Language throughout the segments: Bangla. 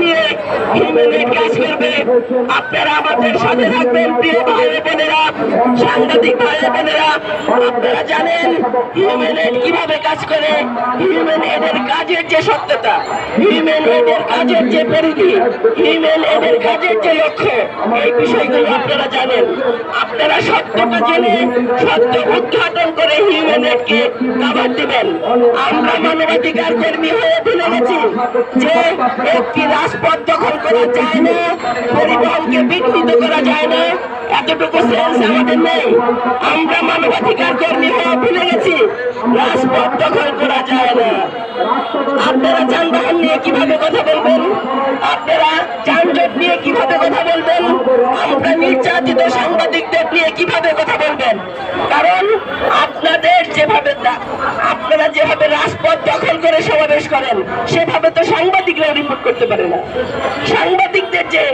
নিয়ে হিউম্যানের কাজ করবে আপনারা আমাদের সাথে থাকবেন, প্রিয় ভাই বোনেরা, সাংবাদিক ভাই বোনেরা। আপনারা জানেন হিউম্যান এড কীভাবে কাজ করে? হিউম্যান এডের কাজের যে সত্যতা হিউম্যান এডের কাজের যে পরিধি হিউম্যান এডের কাজের যে লক্ষ্য, এই বিষয়গুলো আপনারা জানেন। আপনারা সত্য উদ্ঘাটন করে হিউম্যান এডকে কাবার দিবেন। আমরা মানবাধিকার কর্মী হয়ে ভুলে গেছি যে একটি রাজপথ দখল করা যায় না, পরিবহনকে বিঘ্নিত করা যায় না। এতটুকু সেন্স নেই। আমরা মানবাধিকার কর্মী হয়ে ভুলে গেছি, রাজপথ দখল করা যায় না। আপনারা যানবাহন নিয়ে কীভাবে কথা বলবেন আপনারা যানজট নিয়ে কীভাবে কথা বলবেন আমরা নির্যাতিত সাংবাদিকদের নিয়ে কীভাবে কথা বলবেন? কারণ আপনাদের যেভাবে আপনারা যেভাবে রাজপথ দখল করে সমাবেশ করেন, সেভাবে তো সাংবাদিকরা রিপোর্ট করতে পারে না। সাংবাদিকদের যে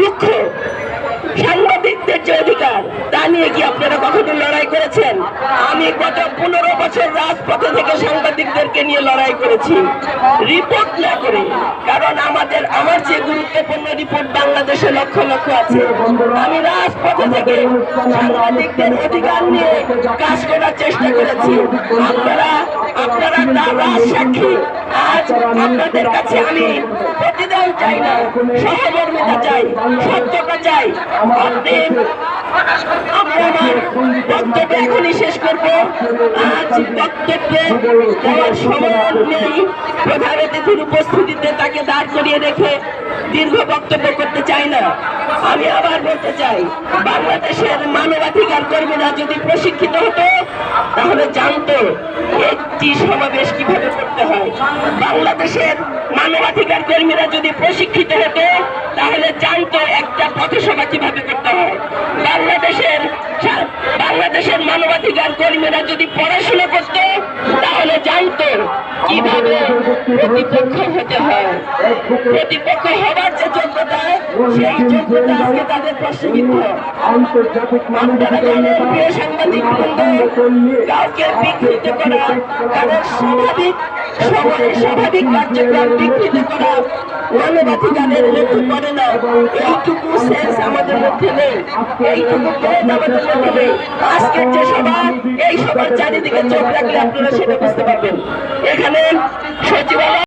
দুঃখ সাংবাদিকদের যে অধিকার তা নিয়ে কি আপনারা কখনো লড়াই করেছেন? আমি গত পনেরো বছর রাজপথে থেকে সাংবাদিকদেরকে নিয়ে লড়াই করেছি। রিপোর্ট না করে, কারণ আমাদের, আমার যে গুরুত্বপূর্ণ রিপোর্ট বাংলাদেশে লক্ষ লক্ষ আছে। আমি রাজপথে থেকে সাংবাদিকদের অধিকার নিয়ে কাজ করার চেষ্টা করেছি। আপনারা আপনারা রাজ সাক্ষী। আজ আপনাদের কাছে আমি প্রতিদান চাই না, সহমর্মিতা চাই, সত্যতা চাই। আপনি বক্তব্য এখনই শেষ করব। আজ উপস্থিতিতে তাকে দাঁড় করিয়ে রেখে দীর্ঘ বক্তব্য করতে চাই না। আমি আবার বলতে চাই, বাংলাদেশের মানবাধিকার কর্মীরা যদি প্রশিক্ষিত হতো, তাহলে জানতো একটি সমাবেশ কীভাবে করতে হয়। বাংলাদেশের মানবাধিকার কর্মীরা যদি প্রশিক্ষিত হতো, তাহলে জানতো একটা পথসভা কীভাবে করতে হয়। বাংলাদেশের বাংলাদেশের মানবাধিকার কর্মীরা যদি পড়াশোনা করত তাহলে জানতো কীভাবে প্রতিপক্ষ হতে হয়। প্রতিপক্ষ হবার যে যোগ্যতা সেই যোগ্যতা আজকে তাদের জানেন প্রিয় সাংবাদিক কাউকে বিকৃত করা তাদের স্বাভাবিক সময়ের স্বাভাবিক কার্যক্রম বিকৃত করা এইটুকু সেন্স আমাদের মধ্যে নেই। এইটুকু সভা, এই সবার চারিদিকে চোখ রাখলে আপনারা সেটা বুঝতে পারবেন। এখানে সচিবালয়